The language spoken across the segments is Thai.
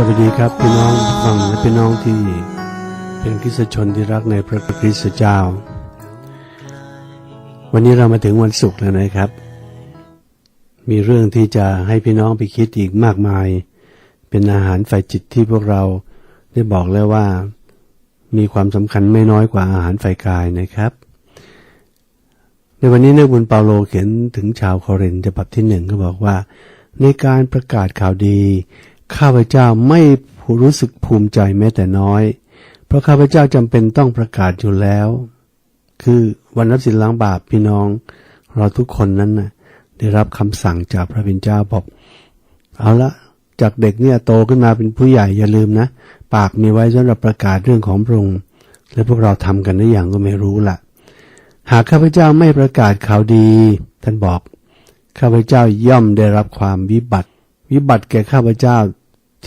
สวัสดีครับพี่น้องผู้ฟังและพี่น้องที่เป็นคริสชนที่รักในพระคริสตเจ้า วันนี้เรามาถึงวันศุกร์แล้วนะครับ มีเรื่องที่จะให้พี่น้องไปคิดอีกมากมาย เป็นอาหารฝ่ายจิตที่พวกเราได้บอกแล้วว่า มีความสำคัญไม่น้อยกว่าอาหารฝ่ายกายนะครับ ในวันนี้นักบุญเปาโลเขียนถึงชาวโครินธ์ฉบับที่หนึ่งก็บอกว่า ในการประกาศข่าวดี ข้าพเจ้าไม่รู้สึกภูมิใจแม้แต่น้อย เพราะข้าพเจ้าจำเป็นต้องประกาศอยู่แล้ว คือวันรับสินล้างบาปพี่น้อง เราทุกคนนั้นนะได้รับคำสั่งจากพระบิดเจ้าบอก เอาละจากเด็กเนี่ยโตขึ้นมาเป็นผู้ใหญ่อย่าลืมนะ ปากมีไว้สำหรับประกาศเรื่องของพระองค์และพวกเราทำกันหรือยังก็ไม่รู้ละหากข้าพเจ้าไม่ประกาศข่าวดี ท่านบอก ข้าพเจ้าย่อมได้รับความวิบัติ วิบัติแก่ข้าพเจ้า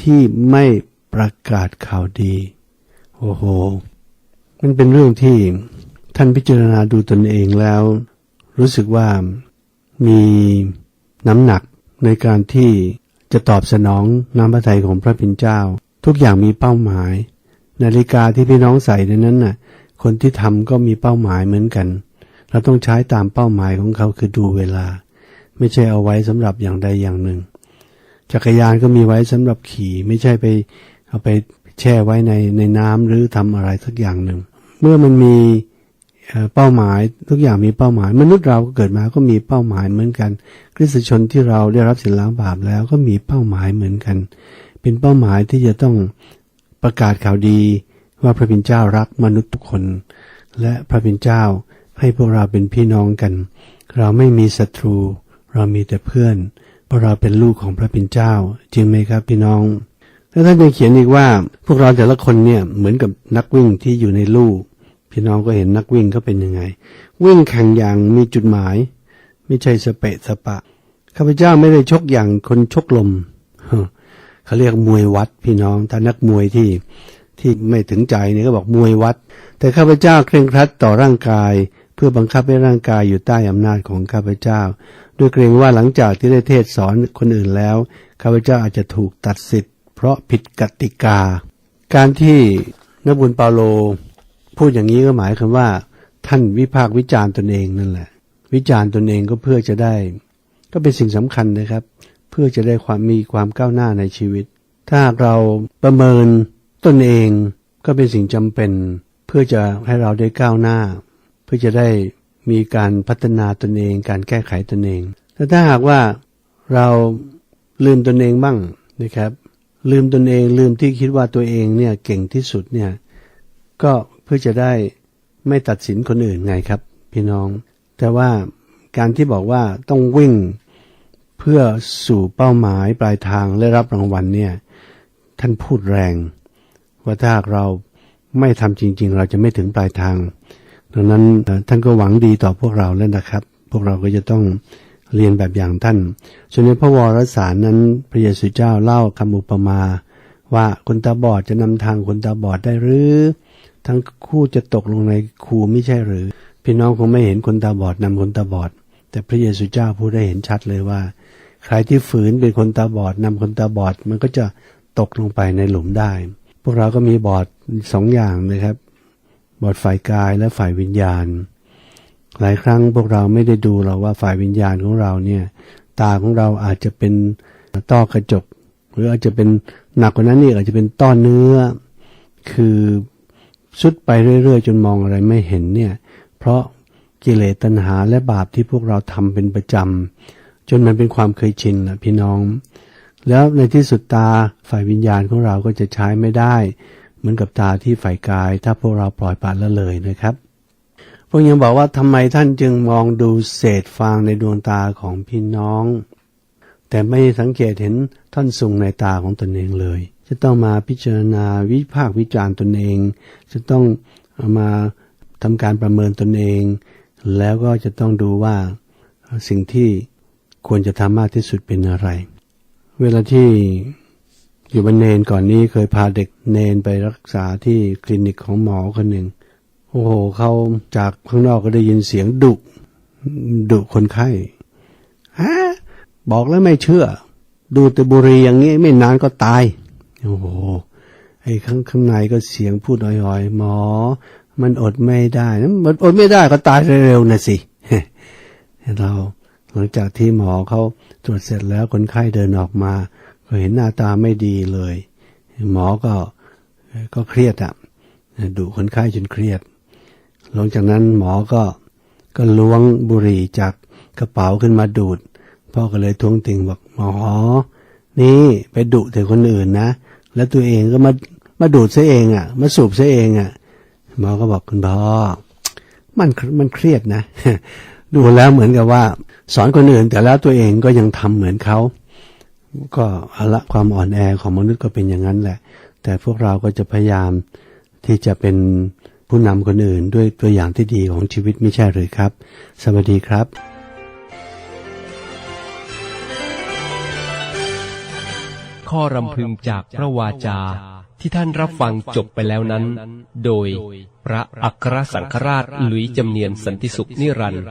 ที่ไม่ประกาศข่าวดี โอ้โห มันเป็นเรื่องที่ท่านพิจารณาดูตนเองแล้ว รู้สึกว่ามีน้ำหนักในการที่จะตอบสนองน้ำพระทัยของพระพินเจ้า ทุกอย่างมีเป้าหมาย นาฬิกาที่พี่น้องใส่ในนั้นน่ะ คนที่ทำก็มีเป้าหมายเหมือนกัน เราต้องใช้ตามเป้าหมายของเขาคือดูเวลา ไม่ใช่เอาไว้สำหรับอย่างใดอย่างหนึ่ง จักรยานก็มีไว้สำหรับขี่ไม่ใช่ไป เอาไปแช่ไว้ในในน้ำหรือทำอะไรสักอย่างหนึ่ง เมื่อมันมีเป้าหมายทุกอย่างมีเป้าหมาย มนุษย์เราก็เกิดมาก็มีเป้าหมายเหมือนกัน คริสตชนที่เราได้รับสินล้างบาปแล้วก็มีเป้าหมายเหมือนกัน เป็นเป้าหมายที่จะต้องประกาศข่าวดี ว่าพระบิดาเจ้ารักมนุษย์ทุกคน และพระบิดาเจ้าให้พวกเราเป็นพี่น้องกัน เราไม่มีศัตรู เรามีแต่เพื่อน เพราะเราเป็นลูกของพระบิดาเจ้า จริงไหมครับพี่น้องแล้วท่านยังเขียนอีกว่า พวกเราแต่ละคนเนี่ยเหมือนกับนักวิ่งที่อยู่ในลู่พี่น้องก็เห็นนักวิ่งเขาเป็นยังไง วิ่งแข่งอย่างมีจุดหมาย ไม่ใช่สเปะสปะข้าพเจ้าไม่ได้ชกอย่างคนชกลมเขาเรียกมวยวัดพี่น้องถ้านักมวยที่ที่ไม่ถึงใจเนี่ยก็บอกมวยวัด แต่ข้าพเจ้าเคร่งครัดต่อร่างกาย เพื่อบังคับให้ร่างกายอยู่ใต้อำนาจของข้าพเจ้า ด้วยเกรงว่าหลังจากที่ได้เทศสอนคนอื่นแล้วข้าพเจ้าอาจจะถูกตัดสิทธิ์เพราะผิดกติกา การที่นักบุญเปาโล พูดอย่างนี้ก็หมายความว่า ท่านวิพากษ์วิจารณ์ตนเองนั่นแหละ วิจารณ์ตนเองก็เพื่อจะได้ ก็เป็นสิ่งสำคัญนะครับ เพื่อจะได้ความมีความก้าวหน้าในชีวิต ถ้าเราประเมินตนเองก็เป็นสิ่งจำเป็น เพื่อจะให้เราได้ก้าวหน้า เพื่อจะได้ มีการพัฒนาตนเอง การแก้ไขตนเอง แต่ถ้าหากว่าเราลืมตนเองบ้างนะครับ ลืมตนเองลืมที่คิดว่าตัวเองเนี่ยเก่งที่สุดเนี่ยก็เพื่อจะได้ไม่ตัดสินคนอื่นไงครับ พี่น้อง แต่ว่าการที่บอกว่าต้องวิ่งเพื่อสู่เป้าหมายปลายทางและรับรางวัลเนี่ยท่านพูดแรง ว่าถ้าหากเราไม่ทำจริง ๆ เราจะไม่ถึงปลายทาง ดังนั้นท่านก็หวังดีต่อพวกเราแล้วนะครับ พวกเราก็จะต้องเรียนแบบอย่างท่านส่วนในพระวรสารนั้นพระเยซูเจ้าเล่าคำอุปมา ว่าคนตาบอดจะนำทางคนตาบอดได้หรือ ทั้งคู่จะตกลงในคูไม่ใช่หรือ พี่น้องคงไม่เห็นคนตาบอดนำคนตาบอด แต่พระเยซูเจ้าพูดได้เห็นชัดเลยว่า ใครที่ฝืนเป็นคนตาบอดนำคนตาบอด มันก็จะตกลงไปในหลุมได้ พวกเราก็มีบอดสองอย่างนะครับ บอดฝ่ายกายและฝ่ายวิญญาณ หลายครั้งพวกเราไม่ได้ดูเราว่าฝ่ายวิญญาณของเราเนี่ย ตาของเราอาจจะเป็นต้อกระจก หรืออาจจะเป็นหนักกว่านั้นนี่อาจจะเป็นต้อเนื้อ คือสุดไปเรื่อยๆ จนมองอะไรไม่เห็นเนี่ย เพราะกิเลสตัณหาและบาปที่พวกเราทำเป็นประจำจนมันเป็นความเคยชินนะพี่น้อง แล้วในที่สุดตาฝ่ายวิญญาณของเราก็จะใช้ไม่ได้ เหมือนกับตาที่ฝ่ายกาย ถ้าพวกเราปล่อยปละละเลยนะครับ พวกยังบอกว่าทำไมท่านจึงมองดูเศษฟางในดวงตาของพี่น้อง แต่ไม่สังเกตเห็นท่านสุงในตาของตนเองเลย จะต้องมาพิจารณาวิพากวิจารณ์ตนเอง จะต้องเอามาทำการประเมินตนเอง แล้วก็จะต้องดูว่าสิ่งที่ควรจะทำมากที่สุดเป็นอะไร เวลาที่ อยู่บนเนนก่อนนี้เคยพาเด็กเนนไปรักษาที่คลินิกของหมอคนหนึ่ง โอ้โหเขาจากข้างนอกก็ได้ยินเสียงดุดุคนไข้ฮะบอกแล้วไม่เชื่อ ดูแต่บุรีอย่างนี้ไม่นานก็ตาย โอ้โหไอ้ข้างข้างในก็เสียงพูดอ่อยๆ หมอ มันอดไม่ได้นะมันอดไม่ได้ก็ตายเร็วๆนะสิเราหลังจากที่หมอเขาตรวจเสร็จแล้วคนไข้เดินออกมา เห็นหน้าตาไม่ดีเลย หมอก็ก็เครียดอะดุคนไข้จนเครียด หลังจากนั้นหมอก็ก็ล้วงบุหรี่จากกระเป๋าขึ้นมาดูด พ่อก็เลยท้วงติงบอกหมอ นี่ไปดุแต่คนอื่นนะ แล้วตัวเองก็มามาดูดซะเองอะ มาสูบซะเองอะ หมอก็บอกคุณพ่อ มันมันเครียดนะ ดูแล้วเหมือนกับว่า สอนคนอื่นแต่แล้วตัวเองก็ยังทำเหมือนเขา ก็อาละความอ่อนแอของมนุษย์ก็เป็นอย่างนั้นแหละ แต่พวกเราก็จะพยายามที่จะเป็นผู้นำคนอื่นด้วยตัวอย่างที่ดีของชีวิตไม่ใช่หรือครับ สวัสดีครับข้อรำพึงจากพระวาจาที่ท่านรับฟังจบไปแล้วนั้น โดยพระอัครสังฆราชหลุยจำเนียนสันติสุขนิรันดร์